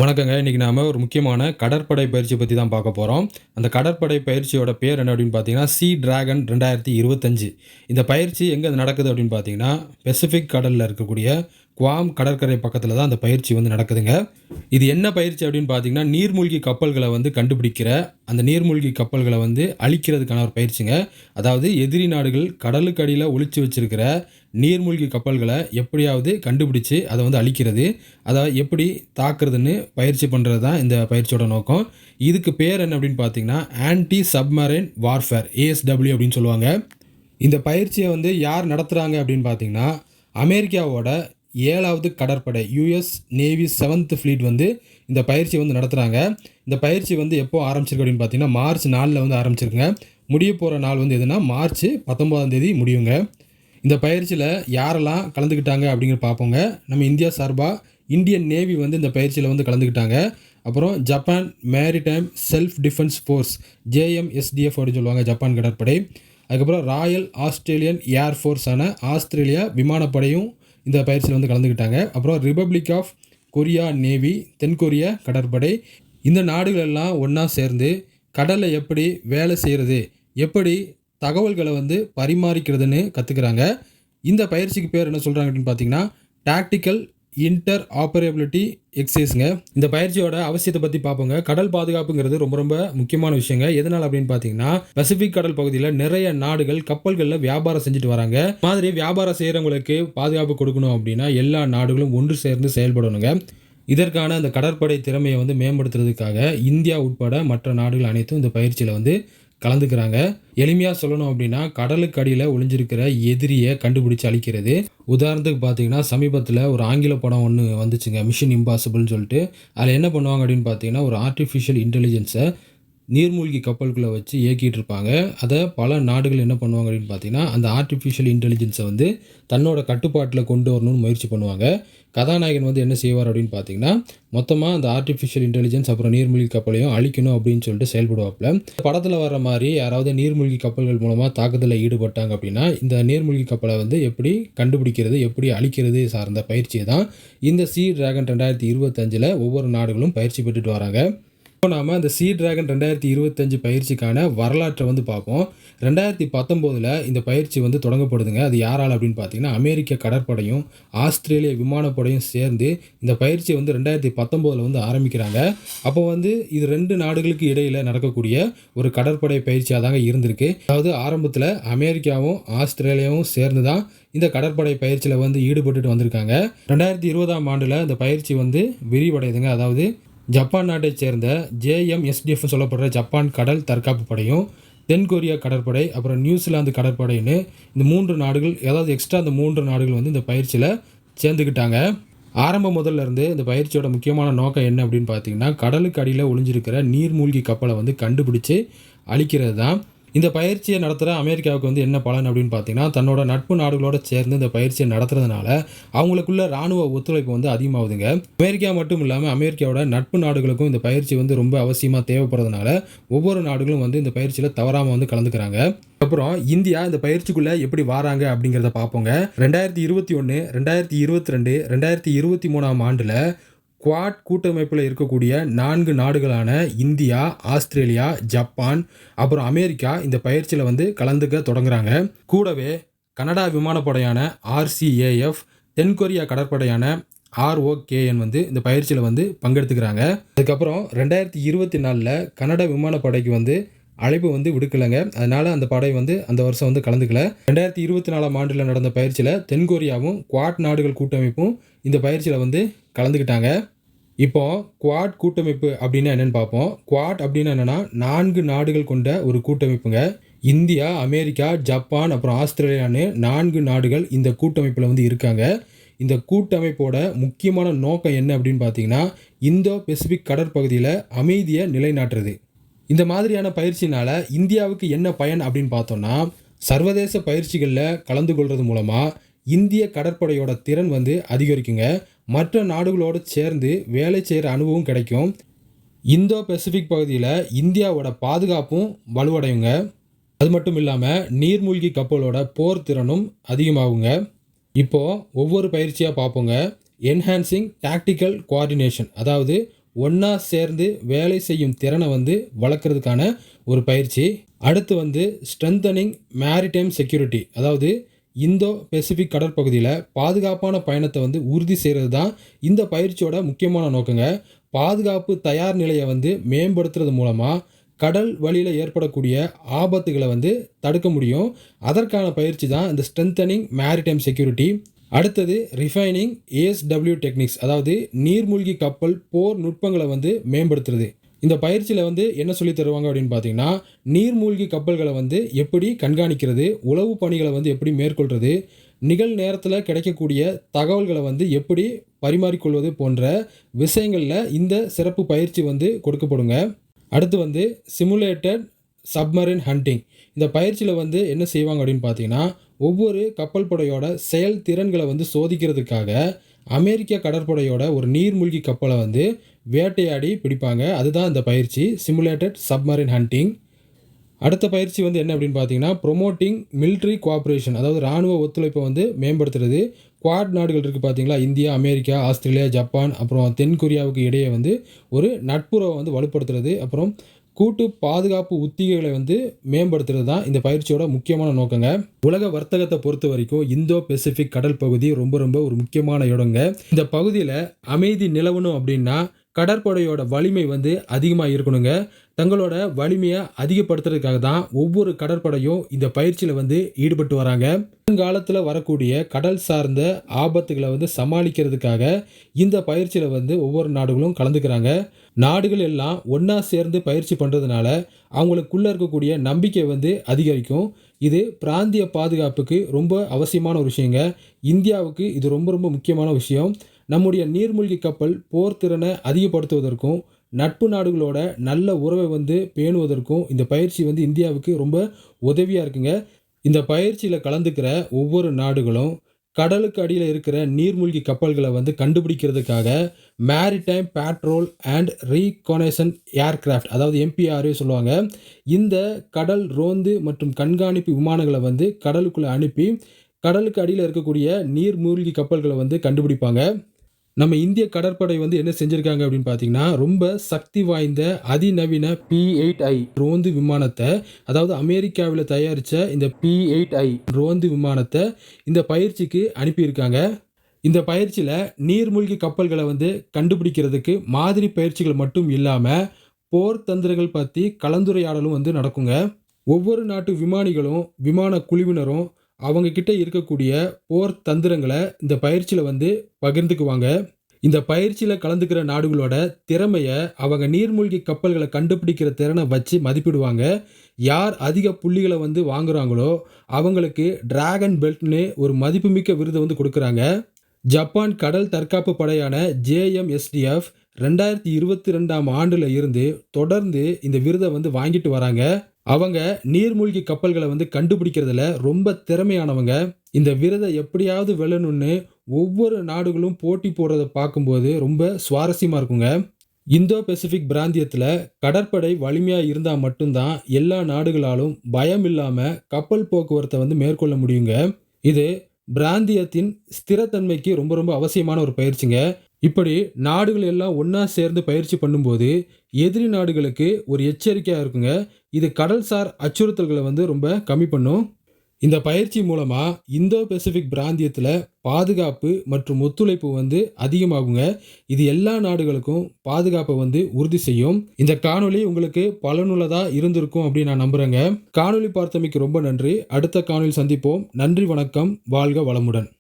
வணக்கங்க. இன்றைக்கி நாம் ஒரு முக்கியமான கடற்படை பயிற்சி பற்றி தான் பார்க்க போகிறோம் அந்த கடற்படை பயிற்சியோட பேர் என்ன அப்படின்னு பார்த்தீங்கன்னா சி டிராகன் ரெண்டாயிரத்தி இருபத்தஞ்சு. இந்த பயிற்சி எங்கே நடக்குது அப்படின்னு பார்த்தீங்கன்னா பெசிஃபிக் கடலில் இருக்கக்கூடிய குவாம் கடற்கரை பக்கத்தில் தான் அந்த பயிற்சி வந்து நடக்குதுங்க. இது என்ன பயிற்சி அப்படின்னு பார்த்தீங்கன்னா நீர்மூழ்கி கப்பல்களை வந்து கண்டுபிடிக்கிற அந்த நீர்மூழ்கி கப்பல்களை வந்து அழிக்கிறதுக்கான ஒரு பயிற்சிங்க. அதாவது எதிரி நாடுகள் கடலுக்கு அடியில் ஒளிச்சு வச்சிருக்கிற நீர்மூழ்கி கப்பல்களை எப்படியாவது கண்டுபிடிச்சு அதை வந்து அழிக்கிறது. அதை எப்படி தாக்குறதுன்னு பயிற்சி பண்ணுறது தான் இந்த பயிற்சியோட நோக்கம். இதுக்கு பேர் என்ன அப்படின்னு பார்த்தீங்கன்னா ஆன்டி சப்மரைன் வார்ஃபேர் ஏஎஸ்டபிள்யூ அப்படின்னு சொல்லுவாங்க. இந்த பயிற்சியை வந்து யார் நடத்துகிறாங்க அப்படின்னு பார்த்தீங்கன்னா அமெரிக்காவோட ஏழாவது கடற்படை யூஎஸ் நேவி செவன்த் ஃப்ளீட் வந்து இந்த பயிற்சி வந்து நடத்துகிறாங்க இந்த பயிற்சி வந்து எப்போ ஆரம்பிச்சிருக்கு அப்படின்னு பார்த்தீங்கன்னா மார்ச் நாலில் வந்து ஆரம்பிச்சிருக்குங்க. முடிய போகிற நாள் வந்து எதுனா மார்ச் பத்தொம்போதாம் தேதி முடியுங்க. இந்த பயிற்சியில் யாரெல்லாம் கலந்துக்கிட்டாங்க அப்படிங்கிற பார்ப்போங்க நம்ம இந்தியா சார்பாக இந்தியன் நேவி வந்து இந்த பயிற்சியில் வந்து கலந்துக்கிட்டாங்க அப்புறம் Japan maritime self defence force JMSDF அப்படின்னு சொல்லுவாங்க ஜப்பான் கடற்படை. அதுக்கப்புறம் ராயல் ஆஸ்திரேலியன் ஏர் ஃபோர்ஸான ஆஸ்திரேலியா விமானப்படையும் இந்த பயிற்சியில் வந்து கலந்துக்கிட்டாங்க அப்புறம் ரிப்பப்ளிக் ஆஃப் கொரியா நேவி தென்கொரியா கடற்படை. இந்த நாடுகளெல்லாம் ஒன்றா சேர்ந்து கடலில் எப்படி வேலை செய்கிறது எப்படி தகவல்களை வந்து பரிமாறிக்கிறதுன்னு கற்றுக்குறாங்க இந்த பயிற்சிக்கு பேர் என்ன சொல்கிறாங்க அப்படின்னு பார்த்தீங்கன்னா டாக்டிக்கல் இன்டர் ஆப்பரபிலிட்டி எக்ஸசைஸுங்க இந்த பயிற்சியோட அவசியத்தை பற்றி பார்ப்போங்க. கடல் பாதுகாப்புங்கிறது ரொம்ப ரொம்ப முக்கியமான விஷயங்க. எதனால் அப்படின்னு பார்த்தீங்கன்னா பசிபிக் கடல் பகுதியில் நிறைய நாடுகள் கப்பல்களில் வியாபாரம் செஞ்சுட்டு வராங்க. மாதிரி வியாபாரம் செய்கிறவங்களுக்கு பாதுகாப்பு கொடுக்கணும் அப்படின்னா எல்லா நாடுகளும் ஒன்று சேர்ந்து செயல்படணுங்க. இதற்கான அந்த கடற்படை திறமையை வந்து மேம்படுத்துறதுக்காக இந்தியா உட்பட மற்ற நாடுகள் அனைத்தும் இந்த பயிற்சியில் வந்து கலந்துக்கிறாங்க. எளிமையாக சொல்லணும் அப்படின்னா கடலுக்கு அடியில் ஒளிஞ்சிருக்கிற எதிரியை கண்டுபிடிச்சு அழிக்கிறது. உதாரணத்துக்கு பார்த்தீங்கன்னா சமீபத்தில் ஒரு ஆங்கில படம் ஒன்று வந்துச்சுங்க மிஷின் இம்பாசிபிள்னு சொல்லிட்டு. அதில் என்ன பண்ணுவாங்க அப்படின்னு பார்த்தீங்கன்னா ஒரு ஆர்டிஃபிஷியல் இன்டெலிஜென்ஸை நீர்மூழ்கி கப்பல்களை வச்சு இயக்கிட்டு இருப்பாங்க. அதை பல நாடுகள் என்ன பண்ணுவாங்க அப்படின்னு பார்த்தீங்கன்னா அந்த ஆர்டிஃபிஷியல் இன்டெலிஜென்ஸை வந்து தன்னோட கட்டுப்பாட்டில் கொண்டு வரணும்னு முயற்சி பண்ணுவாங்க. கதாநாயகன் வந்து என்ன செய்வார் அப்படின்னு பார்த்தீங்கன்னா மொத்தமாக அந்த ஆர்டிஃபிஷியல் இன்டெலிஜென்ஸ் அப்புறம் நீர்மூழ்கி கப்பலையும் அழிக்கணும் அப்படின்னு சொல்லிட்டு செயல்படுவாப்புல. படத்தில் வர மாதிரி யாராவது நீர்மூழ்கி கப்பல்கள் மூலமாக தாக்குதலில் ஈடுபட்டாங்க அப்படின்னா இந்த நீர்மூழ்கி கப்பலை வந்து எப்படி கண்டுபிடிக்கிறது எப்படி அழிக்கிறது சார்ந்த பயிற்சியை தான் இந்த சி டிராகன் ரெண்டாயிரத்தி இருபத்தஞ்சில் ஒவ்வொரு நாடுகளும் பயிற்சி பெற்றுட்டு வராங்க. இப்போ நாம இந்த சி டிராகன் ரெண்டாயிரத்தி இருபத்தஞ்சு பயிற்சிக்கான வரலாற்றை வந்து பார்ப்போம். ரெண்டாயிரத்தி பத்தொம்போதில் இந்த பயிற்சி வந்து தொடங்கப்படுதுங்க. அது யாரால் அப்படின்னு பார்த்தீங்கன்னா அமெரிக்க கடற்படையும் ஆஸ்திரேலிய விமானப்படையும் சேர்ந்து இந்த பயிற்சியை வந்து ரெண்டாயிரத்தி பத்தொம்போதில் வந்து ஆரம்பிக்கிறாங்க. அப்போ வந்து இது ரெண்டு நாடுகளுக்கு இடையில் நடக்கக்கூடிய ஒரு கடற்படை பயிற்சியாக தாங்க இருந்திருக்கு. அதாவது ஆரம்பத்தில் அமெரிக்காவும் ஆஸ்திரேலியாவும் சேர்ந்து தான் இந்த கடற்படை பயிற்சியில் வந்து ஈடுபட்டுட்டு வந்திருக்காங்க. ரெண்டாயிரத்தி இருபதாம் ஆண்டில் இந்த பயிற்சி வந்து விரிவடையுதுங்க அதாவது ஜப்பான் நாட்டைச் சேர்ந்த ஜேஎம்எஸ்டிஎஃப் சொல்லப்படுற ஜப்பான் கடல் தற்காப்பு படையும் தென்கொரியா கடற்படை அப்புறம் நியூசிலாந்து கடற்படைன்னு இந்த மூன்று நாடுகள் ஏதாவது எக்ஸ்ட்ரா இந்த மூன்று நாடுகள் வந்து இந்த பயிற்சியில் சேர்ந்துக்கிட்டாங்க ஆரம்ப முதல்ல இருந்து இந்த பயிற்சியோட முக்கியமான நோக்கம் என்ன அப்படின்னு பார்த்தீங்கன்னா கடலுக்கு அடியில் ஒளிஞ்சிருக்கிற நீர்மூழ்கி கப்பலை வந்து கண்டுபிடிச்சு அழிக்கிறது தான் இந்த பயிற்சியை நடத்துகிற அமெரிக்காவுக்கு வந்து என்ன பலன் அப்படின்னு பார்த்தீங்கன்னா தன்னோட நட்பு நாடுகளோட சேர்ந்து இந்த பயிற்சியை நடத்துறதுனால அவங்களுக்குள்ள ராணுவ ஒத்துழைப்பு வந்து அதிகமாகுதுங்க. அமெரிக்கா மட்டும் இல்லாமல் அமெரிக்காவோட நட்பு நாடுகளுக்கும் இந்த பயிற்சி வந்து ரொம்ப அவசியமாக தேவைப்படுறதுனால ஒவ்வொரு நாடுகளும் வந்து இந்த பயிற்சியில் தவறாமல் வந்து கலந்துக்கிறாங்க. அப்புறம் இந்தியா இந்த பயிற்சிக்குள்ளே எப்படி வராங்க அப்படிங்கிறத பார்ப்போங்க. ரெண்டாயிரத்தி இருபத்தி ஒன்று ரெண்டாயிரத்தி இருபத்தி ரெண்டு ரெண்டாயிரத்தி இருபத்தி மூணாம் ஆண்டில் குவாட் கூட்டமைப்பில் இருக்கக்கூடிய நான்கு நாடுகளான இந்தியா ஆஸ்திரேலியா ஜப்பான் அப்புறம் அமெரிக்கா இந்த பயிற்சியில் வந்து கலந்துக்க தொடங்குறாங்க. கூடவே கனடா விமானப்படையான ஆர்சிஏஎஃப் தென்கொரியா கடற்படையான ஆர்ஓகேஎன் வந்து இந்த பயிற்சியில் வந்து பங்கெடுத்துக்கிறாங்க. அதுக்கப்புறம் ரெண்டாயிரத்தி இருபத்தி நாலில் கனடா விமானப்படைக்கு வந்து அழைப்பு வந்து விடுக்கலைங்க. அதனால அந்த படை வந்து அந்த வருஷம் வந்து கலந்துக்கல. ரெண்டாயிரத்தி இருபத்தி நாலாம் ஆண்டில் நடந்த பயிற்சியில் தென்கொரியாவும் குவாட் நாடுகள் கூட்டமைப்பும் இந்த பயிற்சியில் வந்து கலந்துக்கிட்டாங்க. இப்போ குவாட் கூட்டமைப்பு அப்படின்னா என்னென்னு பார்ப்போம். குவாட் அப்படின்னா என்னென்னா நான்கு நாடுகள் கொண்ட ஒரு கூட்டமைப்புங்க. இந்தியா அமெரிக்கா ஜப்பான் அப்புறம் ஆஸ்திரேலியான்னு நான்கு நாடுகள் இந்த கூட்டமைப்பில் வந்து இருக்காங்க. இந்த கூட்டமைப்போட முக்கியமான நோக்கம் என்ன அப்படின்னு பார்த்தீங்கன்னா இந்தோ பெசிபிக் கடற்பகுதியில் அமைதியை நிலைநாட்டுறது. இந்த மாதிரியான பயிற்சினால் இந்தியாவுக்கு என்ன பயன் அப்படின்னு பார்த்தோம்னா சர்வதேச பயிற்சிகளில் கலந்து கொள்வது மூலமாக இந்திய கடற்படையோட திறன் வந்து அதிகரிக்குங்க. மற்ற நாடுகளோடு சேர்ந்து வேலை செய்கிற அனுபவம் கிடைக்கும். இந்தோ பெசிபிக் பகுதியில் இந்தியாவோட பாதுகாப்பும் வலுவடையுங்க. அது மட்டும் இல்லாமல் நீர்மூழ்கி கப்பலோட போர் திறனும் அதிகமாகுங்க. இப்போது ஒவ்வொரு பயிற்சியாக பார்ப்போங்க. என்ஹான்சிங் டாக்டிக்கல் கோஆர்டினேஷன் அதாவது ஒன்றா சேர்ந்து வேலை செய்யும் திறனை வந்து வளர்க்குறதுக்கான ஒரு பயிற்சி. அடுத்து வந்து ஸ்ட்ரென்தனிங் மேரிடைம் செக்யூரிட்டி அதாவது இந்தோ பெசிபிக் கடற்பகுதியில் பாதுகாப்பான பயணத்தை வந்து உறுதி செய்கிறது தான் இந்த பயிற்சியோட முக்கியமான நோக்கங்க. பாதுகாப்பு தயார் நிலையை வந்து மேம்படுத்துறது மூலமாக கடல் வழியில் ஏற்படக்கூடிய ஆபத்துகளை வந்து தடுக்க முடியும். அதற்கான பயிற்சி தான் இந்த ஸ்ட்ரென்தனிங் மேரிடைம் செக்யூரிட்டி அடுத்தது ரிஃபைனிங் ஏஎஸ்டபிள்யூ டெக்னிக்ஸ் அதாவது நீர்மூழ்கி கப்பல் போர் நுட்பங்களை வந்து மேம்படுத்துறது. இந்த பயிற்சியில் வந்து என்ன சொல்லி தருவாங்க அப்படின்னு பார்த்தீங்கன்னா நீர்மூழ்கி கப்பல்களை வந்து எப்படி கண்காணிக்கிறது உளவு பணிகளை வந்து எப்படி மேற்கொள்வது நிகழ் நேரத்தில் கிடைக்கக்கூடிய தகவல்களை வந்து எப்படி பரிமாறிக்கொள்வது போன்ற விஷயங்களில் இந்த சிறப்பு பயிற்சி வந்து கொடுக்கப்படுங்க. அடுத்து வந்து சிமுலேட்டட் சப்மரின் ஹண்டிங் இந்த பயிற்சியில் வந்து என்ன செய்வாங்க அப்படின்னு பார்த்தீங்கன்னா ஒவ்வொரு கப்பல் படையோட செயல்திறன்களை வந்து சோதிக்கிறதுக்காக அமெரிக்க கடற்படையோட ஒரு நீர்மூழ்கி கப்பலை வந்து வேட்டையாடி பிடிப்பாங்க. அதுதான் இந்த பயிற்சி. சிமுலேட்டட் சப்மரின் ஹண்டிங் அடுத்த பயிற்சி வந்து என்ன அப்படின்னு பார்த்தீங்கன்னா ப்ரொமோட்டிங் மிலிட்ரி கோஆப்ரேஷன் அதாவது ராணுவ ஒத்துழைப்பை வந்து மேம்படுத்துறது. குவாட் நாடுகள் இருக்குது பார்த்தீங்களா? இந்தியா அமெரிக்கா ஆஸ்திரேலியா ஜப்பான் அப்புறம் தென்கொரியாவுக்கு இடையே வந்து ஒரு நட்புறவை வந்து வலுப்படுத்துறது. அப்புறம் கூட்டு பாதுகாப்பு உத்திகளை வந்து மேம்படுத்துறது தான் இந்த பயிற்சியோட முக்கியமான நோக்கங்க. உலக வர்த்தகத்தை பொறுத்த வரைக்கும் இந்தோ பெசிபிக் கடல் பகுதி ரொம்ப ரொம்ப ஒரு முக்கியமான இடங்க. இந்த பகுதியில் அமைதி நிலவணும் அப்படின்னா கடற்படையோட வலிமை வந்து அதிகமாக இருக்கணுங்க. தங்களோட வலிமையை அதிகப்படுத்துறதுக்காக தான் ஒவ்வொரு கடற்படையும் இந்த பயிற்சியில் வந்து ஈடுபட்டு வராங்க. வருங்காலத்தில் வரக்கூடிய கடல் சார்ந்த ஆபத்துகளை வந்து சமாளிக்கிறதுக்காக இந்த பயிற்சியில் வந்து ஒவ்வொரு நாடுகளும் கலந்துக்கிறாங்க. நாடுகள் எல்லாம் ஒன்றா சேர்ந்து பயிற்சி பண்ணுறதுனால அவங்களுக்குள்ளே இருக்கக்கூடிய நம்பிக்கை வந்து அதிகரிக்கும். இது பிராந்திய பாதுகாப்புக்கு ரொம்ப அவசியமான ஒரு விஷயங்க. இந்தியாவுக்கு இது ரொம்ப ரொம்ப முக்கியமான விஷயம். நம்முடைய நீர்மூழ்கி கப்பல் போர் திறனை அதிகப்படுத்துவதற்கும் நட்பு நாடுகளோட நல்ல உறவை வந்து பேணுவதற்கும் இந்த பயிற்சி வந்து இந்தியாவுக்கு ரொம்ப உதவியாக இருக்குங்க. இந்த பயிற்சியில் கலந்துக்கிற ஒவ்வொரு நாடுகளும் கடலுக்கு அடியில் இருக்கிற நீர்மூழ்கி கப்பல்களை வந்து கண்டுபிடிக்கிறதுக்காக maritime patrol and reconnaissance aircraft அதாவது எம்பிஆர்ஏ சொல்லுவாங்க. இந்த கடல் ரோந்து மற்றும் கண்காணிப்பு விமானங்களை வந்து கடலுக்குள்ளே அனுப்பி கடலுக்கு அடியில் இருக்கக்கூடிய நீர்மூழ்கி கப்பல்களை வந்து கண்டுபிடிப்பாங்க. நம்ம இந்திய கடற்படை வந்து என்ன செஞ்சுருக்காங்க அப்படின்னு பார்த்தீங்கன்னா ரொம்ப சக்தி வாய்ந்த அதிநவீன பி எயிட் ஐ ரோந்து விமானத்தை அதாவது அமெரிக்காவில் தயாரித்த இந்த பி எயிட் ஐ ரோந்து விமானத்தை இந்த பயிற்சிக்கு அனுப்பியிருக்காங்க. இந்த பயிற்சியில் நீர்மூழ்கி கப்பல்களை வந்து கண்டுபிடிக்கிறதுக்கு மாதிரி பயிற்சிகள் மட்டும் இல்லாமல் போர் தந்திரங்கள் பற்றி கலந்துரையாடலும் வந்து நடக்குங்க. ஒவ்வொரு நாட்டு விமானிகளும் விமான குழுவினரும் அவங்க கிட்ட இருக்கக்கூடிய போர் தந்திரங்களை இந்த பயிற்சியில் வந்து பகிர்ந்துக்குவாங்க. இந்த பயிற்சியில் கலந்துக்கிற நாடுகளோட திறமையை அவங்க நீர்மூழ்கி கப்பல்களை கண்டுபிடிக்கிற திறனை வச்சு மதிப்பிடுவாங்க. யார் அதிக புள்ளிகளை வந்து வாங்குறாங்களோ அவங்களுக்கு டிராகன் பெல்ட்னு ஒரு மதிப்புமிக்க விருதை வந்து கொடுக்குறாங்க. ஜப்பான் கடல் தற்காப்பு படையான ஜேஎம்எஸ்டிஎஃப் ரெண்டாயிரத்தி இருபத்தி ரெண்டாம் ஆண்டில் இருந்து தொடர்ந்து இந்த விருதை வந்து வாங்கிட்டு வராங்க. அவங்க நீர்மூழ்கி கப்பல்களை வந்து கண்டுபிடிக்கிறதுல ரொம்ப திறமையானவங்க. இந்த விரதம் எப்படியாவது வெல்லணும்னு ஒவ்வொரு நாடுகளும் போட்டி போடுறதை பார்க்கும்போது ரொம்ப சுவாரஸ்யமாக இருக்குங்க. இந்தோ பெசிபிக் பிராந்தியத்தில் கடற்படை வலிமையாக இருந்தால் மட்டும்தான் எல்லா நாடுகளாலும் பயம் இல்லாமல் கப்பல் போக்குவரத்தை வந்து மேற்கொள்ள முடியுங்க. இது பிராந்தியத்தின் ஸ்திரத்தன்மைக்கு ரொம்ப ரொம்ப அவசியமான ஒரு பயிற்சிங்க. இப்படி நாடுகள் எல்லாம் ஒன்றா சேர்ந்து பயிற்சி பண்ணும்போது எதிரி நாடுகளுக்கு ஒரு எச்சரிக்கையாக இருக்குங்க. இது கடல்சார் அச்சுறுத்தல்களை வந்து ரொம்ப கம்மி பண்ணும். இந்த பயிற்சி மூலமாக இந்தோ பெசிபிக் பிராந்தியத்தில் பாதுகாப்பு மற்றும் ஒத்துழைப்பு வந்து அதிகமாகுங்க. இது எல்லா நாடுகளுக்கும் பாதுகாப்பை வந்து உறுதி செய்யும். இந்த காணொலி உங்களுக்கு பலனுள்ளதாக இருந்திருக்கும் அப்படின்னு நான் நம்புகிறேங்க காணொலி பார்த்தமைக்கு ரொம்ப நன்றி. அடுத்த காணொலி சந்திப்போம். நன்றி வணக்கம். வாழ்க வளமுடன்.